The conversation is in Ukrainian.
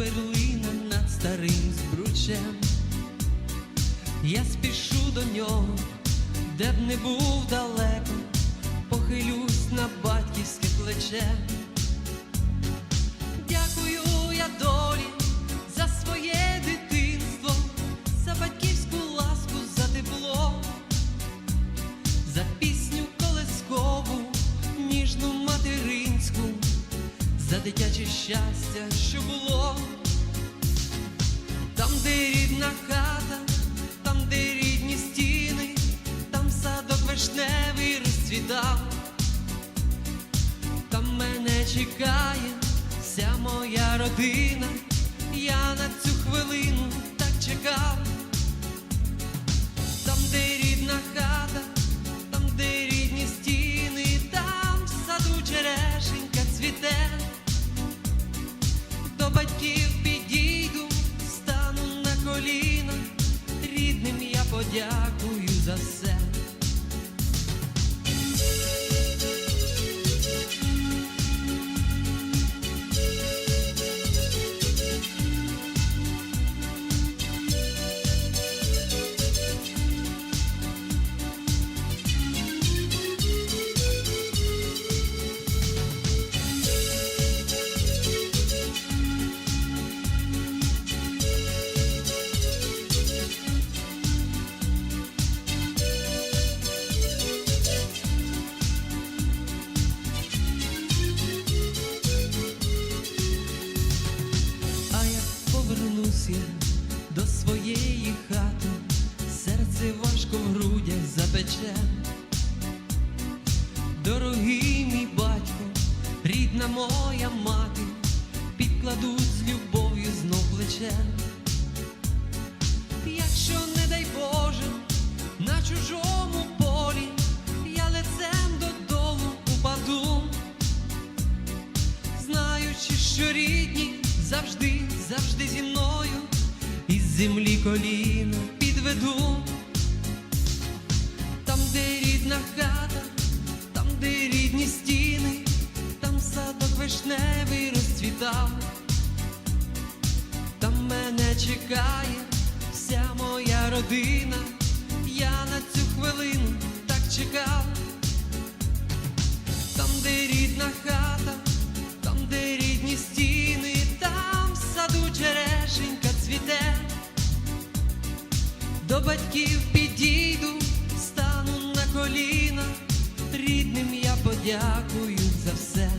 перлина над старим збручем, я спішу до нього, де б не був далеко, похилюсь на батьківське плече. Дитяче щастя, що було. Там, де рідна хата, там, де рідні стіни, там садок вишневий розцвітав, там мене чекає вся моя родина, я батьків підійду, стану на коліна, рідним я подякую за все. Повернусь до своєї хати, серце важко в грудях запече. Дорогий мій батько, рідна моя мати, підкладуть з любов'ю знаючи, що рідні завжди, завжди зі мною, із землі коліна підведу. Там, де рідна хата, там, де рідні стіни, там садок вишневий розцвітав, там мене чекає вся моя родина, я на цю хвилину так чекав, там, де рідна хата, батьків підійду, стану на коліна, рідним я подякую за все.